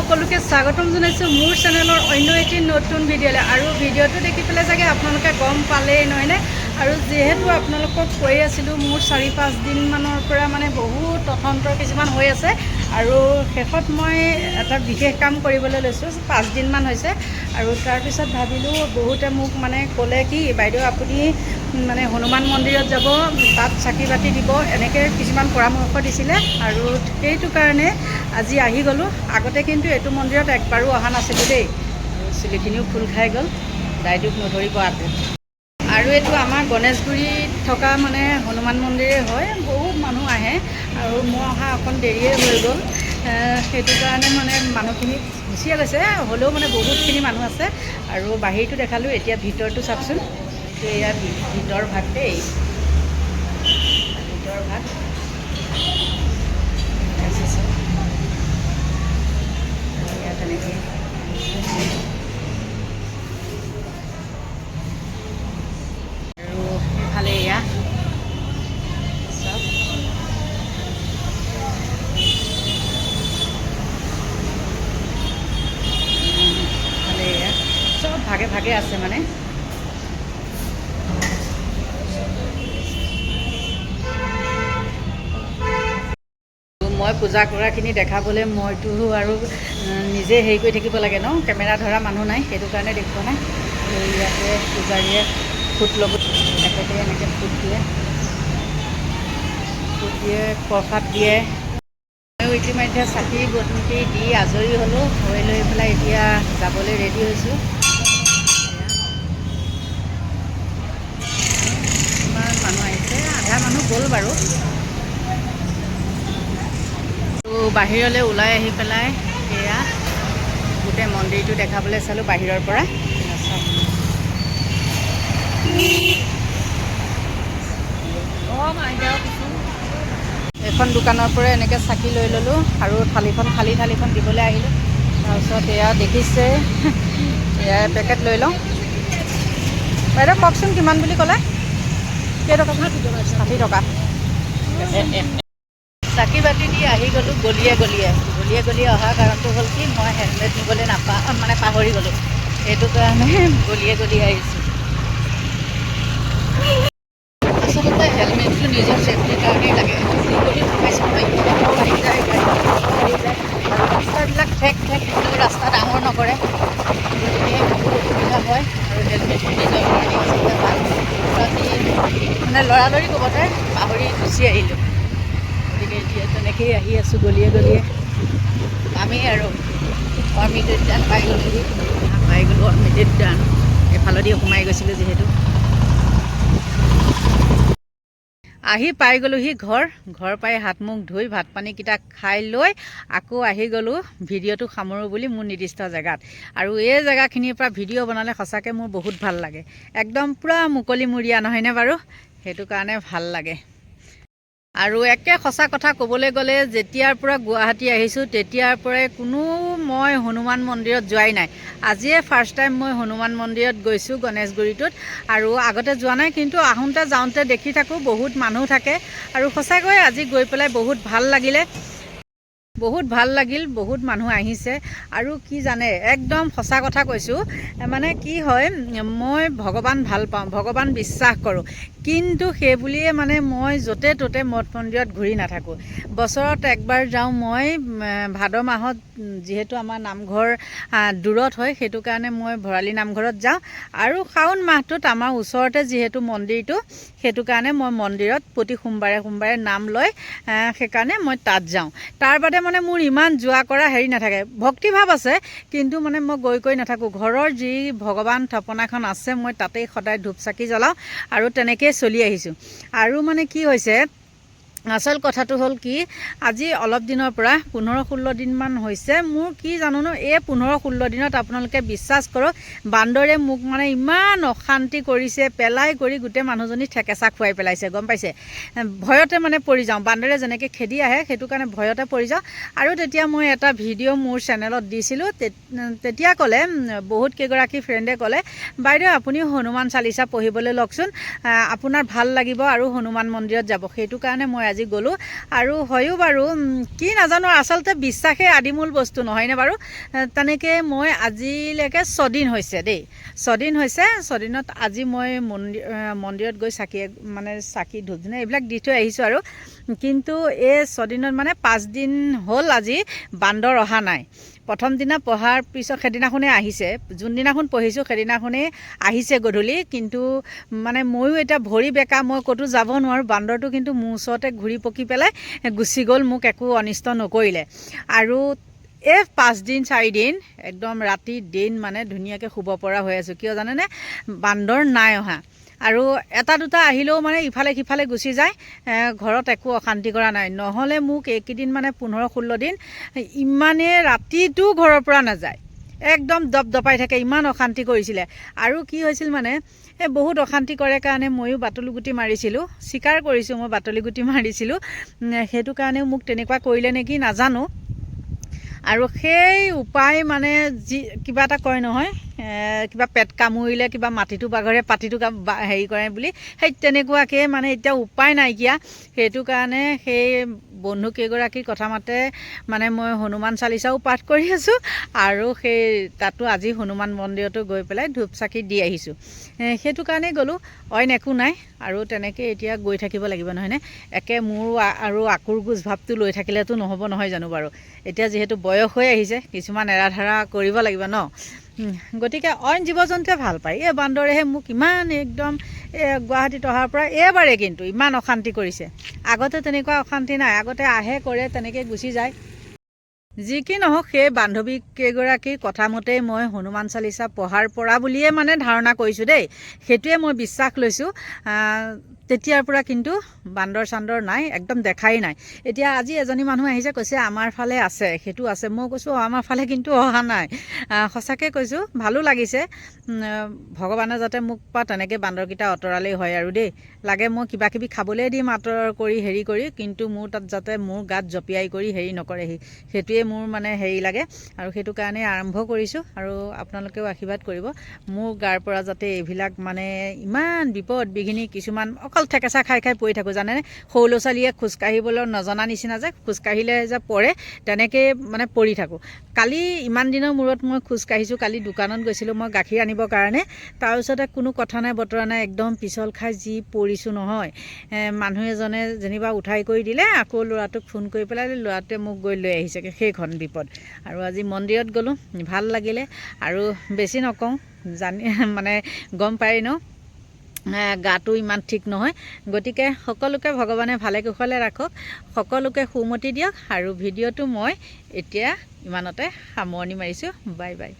আপোনালোকে স্বাগতম জনাইছোঁ। মোৰ চেনেলৰ অন্য এটি নতুন ভিডিঅ'লৈ। আৰু ভিডিঅ'টো দেখি পেলাই চাগে আপোনালোকে গম পালেই, নহয়নে? আৰু যিহেতু আপোনালোকক কৈ আছিলোঁ, মোৰ চাৰি পাঁচদিনমানৰ পৰা মানে বহুত তথন্তৰ কিছুমান হৈ আছে। আৰু শেষত মই এটা বিশেষ কাম কৰিবলৈ লৈছোঁ পাঁচদিনমান হৈছে। আৰু তাৰপিছত ভাবিলোঁ বহুতে মোক মানে ক'লে কি বাইদেউ আপুনি মানে হনুমান মন্দিৰত যাব তাত চাকি বাতি দিব। এনেকৈ কিছুমান পৰামৰ্শ দিছিলে আৰু সেইটো কাৰণে আজি আহি গ'লোঁ। আগতে কিন্তু এইটো মন্দিৰত একবাৰো অহা নাছিলোঁ দেই। চুলিখিনিও খোল খাই গ'ল দাইদুক নধৰিব আকৌ। আৰু এইটো আমাৰ গণেশগুৰিত থকা মানে হনুমান মন্দিৰে হয় বহুত আহে আৰু মই অহা অকণ দেৰিয়ে হৈ গ'ল। সেইটো কাৰণে মানে মানুহখিনি গুচিয়ে গৈছে। হ'লেও মানে বহুতখিনি মানুহ আছে। আৰু বাহিৰটো দেখালোঁ এতিয়া ভিতৰটো চাওকচোন। এয়া ভিতৰ ভাগ দেই। ভিতৰ ভাগ আছে চব। আৰু ইয়াত এনেকৈ আৰু ইফালে এয়া চব উম, ইফালে এয়া চব ভাগে আছে মানে। মই পূজা কৰাখিনি দেখাবলৈ মইতো আৰু নিজে হেৰি কৰি থাকিব লাগে ন? কেমেৰা ধৰা মানুহ নাই সেইটো কাৰণে দেখুওৱা নাই। ইয়াতে পূজাৰীয়ে ফুট ল'ব একেতে এনেকৈ ফুট দিয়ে। ফুট দিয়ে প্ৰসাদ দিয়ে। ময়ো ইতিমধ্যে চাকি বন্তি দি আজৰি হ'লোঁ। হৈ লৈ পেলাই এতিয়া যাবলৈ ৰেডি হৈছোঁ ইমান মানুহ আহিছে আধা মানুহ গ'ল বাৰু। বাহিৰলৈ ওলাই আহি পেলাই সেয়া গোটেই মন্দিৰটো দেখাবলৈ চালোঁ বাহিৰৰ পৰা। এয়া। এখন দোকানৰ পৰা এনেকৈ চাকি লৈ ল'লোঁ আৰু থালিখন খালী থালিখন দিবলৈ আহিলোঁ। তাৰপিছত এয়া দেখিছে এয়া পেকেট লৈ লওঁ। বাইদেউ কওকচোন কিমান বুলি ক'লে? কেইটকা? ষাঠি টকা চাকি বাতি দি আহি গ'লোঁ, গলিয়ে গলিয়ে। গলিয়ে গলিয়ে অহাৰ কাৰণটো হ'ল কি, মই হেলমেট নিবলৈ নাপা মানে পাহৰি গ'লোঁ। সেইটো কাৰণে গলিয়ে গলিয়ে আহিছোঁ। আচলতে হেলমেটটো নিজৰ লৰালৰি ক'বতে পাহৰি গুচি আহিলোঁ। গতিকে এতিয়া তেনেকেই আহি আছোঁ গলিয়ে গলিয়ে। পামেই আৰু অৰ্মিত উদ্যান পাই গ'লোহি পাই গ'লোঁ অৰ্মিত উদ্যান এফালেদি সোমাই গৈছিলোঁ যিহেতু। আহি পাই গ'লোহি ঘৰ। ঘৰ পাই হাত মুখ ধুই ভাত পানীকেইটা খাই লৈ আকৌ আহি গ'লোঁ ভিডিঅ'টো সামৰোঁ বুলি মোৰ নিৰ্দিষ্ট জেগাত। আৰু এই জেগাখিনিৰ পৰা ভিডিঅ' বনালে সঁচাকৈ মোৰ বহুত ভাল লাগে। একদম পূৰা মুকলিমূৰীয়া নহয়নে বাৰু? সেইটো কাৰণে ভাল লাগে। আৰু একে সঁচা কথা ক'বলৈ গ'লে যেতিয়াৰ পৰা গুৱাহাটী আহিছোঁ তেতিয়াৰ পৰাই কোনো মই হনুমান মন্দিৰত যোৱাই নাই। আজিয়ে ফাৰ্ষ্ট টাইম মই হনুমান মন্দিৰত গৈছোঁ গণেশগুৰিটোত। আৰু আগতে যোৱা নাই কিন্তু আহোঁতে যাওঁতে দেখি থাকোঁ বহুত মানুহ থাকে। আৰু সঁচাকৈ আজি গৈ পেলাই বহুত ভাল লাগিলে। বহুত ভালো লাগিল, বহুত মানুহ আহিছে। আৰু কি জানে, একদম সঁচা কথা কৈছোঁ মানে কি হয়, মই ভগৱান ভালো পাওঁ, ভগৱান বিশ্বাস কৰোঁ। কিন্তু সেই বুলিয়ে মানে মই য'তে ত'তে মঠ মন্দিৰত ঘূৰি নাথাকোঁ। বছৰত একবাৰ যাওঁ মই ভাদ মাহত যিহেতু আমাৰ নামঘৰ দূৰত হয়, সেইটো কাৰণে মই ভৰালি নামঘৰত যাওঁ। আৰু শাওণ মাহটোত আমাৰ ওচৰতে যিহেতু মন্দিৰটো, সেইটো কাৰণে মই মন্দিৰত প্ৰতি সোমবাৰে সোমবাৰে নাম লৈ সেইকাৰণে মই তাত যাওঁ। তাৰ বাদে মানে মোৰ ইমান যোৱা কৰা হেৰি নাথাকে। ভক্তিভাৱ আছে, কিন্তু মানে মই গৈ গৈ নাথাকোঁ। ঘৰৰ যি ভগৱান থাপনাখন আছে, মই তাতেই সদায় ধূপ চাকি জ্বলাওঁ আৰু তেনেকেই চলি আহিছোঁ। আৰু মানে কি হৈছে আচল কথাটো হ'ল কি, আজি অলপ দিনৰ পৰা পোন্ধৰ ষোল্ল দিনমান হৈছে। মোৰ কি জানোনো, এই পোন্ধৰ ষোল্ল দিনত আপোনালোকে বিশ্বাস কৰক, বান্দৰে মোক মানে ইমান অশান্তি কৰিছে, পেলাই কৰি গোটেই মানুহজনী ঠেকেচা খুৱাই পেলাইছে, গম পাইছে? ভয়তে মানে পৰি যাওঁ। বান্দৰে যেনেকৈ খেদি আহে, সেইটো কাৰণে ভয়তে পৰি যাওঁ। আৰু তেতিয়া মই এটা ভিডিঅ' মোৰ চেনেলত দিছিলোঁ তেতিয়া ক'লে বহুত কেইগৰাকী ফ্ৰেণ্ডে ক'লে, বাইদেউ আপুনিও হনুমান চালিচা পঢ়িবলৈ লওকচোন। আপোনাৰ ভালো লাগিব আৰু হনুমান মন্দিৰত যাব। সেইটো কাৰণে মই আজি গ'লোঁ। আৰু হয়ো বাৰু কি নাজানো, আচলতে বিশ্বাসে আদিমূল বস্তু, নহয়নে বাৰু? তেনেকৈ মই আজিলৈকে ছদিন হৈছে দেই। ছদিন হৈছে ছদিনত আজি মই মন্দিৰ মন্দিৰত গৈ চাকি মানে চাকি ধূপ ধূনা এইবিলাক দি থৈ আহিছোঁ আৰু। কিন্তু এই ছদিনত মানে পাঁচদিন হ'ল আজি বান্দৰ অহা নাই। প্ৰথম দিনা পঢ়াৰ পিছত সেইদিনাখনেই আহিছে। যোনদিনাখন পঢ়িছোঁ সেইদিনাখনেই আহিছে গধূলি। কিন্তু মানে ময়ো এতিয়া ভৰি বেকা, মই ক'তো যাব নোৱাৰোঁ। বান্দৰটো কিন্তু মোৰ ওচৰতে ঘূৰি পকি পেলাই গুচি গ'ল, মোক একো অনিষ্ট নকৰিলে। আৰু এই পাঁচদিন, চাৰিদিন, একদম ৰাতি দিন মানে ধুনীয়াকৈ শুব পৰা হৈ আছোঁ। কিয় জানেনে? বান্দৰ নাই অহা। আৰু এটা দুটা আহিলেও মানে ইফালে সিফালে গুচি যায় ঘৰত একো অশান্তি কৰা নাই। নহ'লে মোক এইকেইদিন মানে পোন্ধৰ, ষোল্ল দিন ইমানেই ৰাতিটো ঘৰৰ পৰা নাযায়। একদম দপদপাই থাকে, ইমান অশান্তি কৰিছিলে। আৰু কি হৈছিল মানে এই বহুত অশান্তি কৰে কাৰণে ময়ো বাটলি গুটি মাৰিছিলোঁ স্বীকাৰ কৰিছোঁ, মই বাটলি গুটি মাৰিছিলোঁ সেইটো কাৰণেও মোক তেনেকুৱা কৰিলে নেকি নাজানো। আৰু সেই উপায় মানে যি কিবা এটা কয় নহয় কিবা পেট কামুৰিলে কিবা মাটিটো বাগৰে পাতিটো হেৰি কৰে বুলি সেই তেনেকুৱাকৈ মানে এতিয়া উপায় নাইকিয়া। সেইটো কাৰণে সেই বন্ধু কেইগৰাকীৰ কথা মাতে মানে মই হনুমান চালিচাও পাঠ কৰি আছোঁ আৰু সেই তাতো আজি হনুমান মন্দিৰতো গৈ পেলাই ধূপ চাকি দি আহিছোঁ। সেইটো কাৰণেই গ'লোঁ অইন একো নাই আৰু তেনেকৈ এতিয়া গৈ থাকিব লাগিব নহয়নে? একে মোৰ আৰু আকুৰ গোজ ভাৱটো লৈ থাকিলেতো নহ'ব নহয় জানো বাৰু? এতিয়া যিহেতু বয়স হৈ আহিছে কিছুমান এৰা ধৰা কৰিব লাগিব ন? গতিকে অইন জীৱ জন্তুৱে ভাল পায়। এই বান্দৰেহে মোক ইমান একদম গুৱাহাটীত অহাৰ পৰা এইবাৰে কিন্তু ইমান অশান্তি কৰিছে। আগতে তেনেকুৱা অশান্তি নাই আগতে আহে কৰে তেনেকৈ গুচি যায়। যি কি নহওক সেই বান্ধৱী কেইগৰাকীৰ কথা মতেই মই হনুমান চালিচা পঢ়াৰ পৰা বুলিয়ে মানে ধাৰণা কৰিছোঁ দেই। সেইটোৱে মই বিশ্বাস লৈছোঁ। তেতিয়াৰ পৰা কিন্তু বান্দৰ চান্দৰ নাই একদম দেখাই নাই। এতিয়া আজি এজনী মানুহ আহিছে কৈছে আমাৰ ফালে আছে। সেইটো আছে। মই কৈছোঁ আমাৰ ফালে কিন্তু অহা নাই। সঁচাকৈ কৈছোঁ ভালো লাগিছে। ভগৱানে যাতে মোক পৰা তেনেকৈ বান্দৰকেইটা আঁতৰালেই হয় আৰু দেই। লাগে মই কিবা কিবি খাবলৈ দিম আঁতৰ কৰি হেৰি কৰি কিন্তু মোৰ তাত যাতে মোৰ গাত জঁপিয়াই কৰি হেৰি নকৰেহি। সেইটোৱে মোৰ মানে হেৰি লাগে আৰু সেইটো কাৰণে আৰম্ভ কৰিছোঁ আৰু আপোনালোকেও আশীৰ্বাদ কৰিব। মোৰ গাৰ পৰা যাতে এইবিলাক মানে ইমান বিপদ বিঘিনি কিছুমান অকল ঠেকেচা খাই খাই পৰি থাকোঁ জানেনে? সৰু ল'ৰা ছোৱালীয়ে খোজকাঢ়িবলৈ নজনা নিচিনা যে খোজকাঢ়িলে যে পৰে তেনেকৈ মানে পৰি থাকোঁ। কালি ইমান দিনৰ মূৰত মই খোজকাঢ়িছোঁ কালি দোকানত গৈছিলোঁ মই গাখীৰ আনিবৰ কাৰণে। তাৰপিছতে কোনো কথা নাই বতৰা নাই একদম পিছল খাই যি পৰিছোঁ নহয়। মানুহ এজনে যেনিবা উঠাই কৰি দিলে আকৌ ল'ৰাটোক ফোন কৰি পেলাই ল'ৰাটোৱে মোক গৈ লৈ আহিছেগৈ সেইখন বিপদ। আৰু আজি মন্দিৰত গ'লোঁ ভাল লাগিলে। আৰু বেছি নকওঁ জানি মানে গম পাই ন? গাটো ইমান ঠিক নহয়। গতিকে সকলোকে ভগৱানে ভালে কুশলে ৰাখক সকলোকে সুমতি দিয়ক আৰু ভিডিঅ'টো মই এতিয়া ইমানতে সামৰণি মাৰিছোঁ। Bye bye.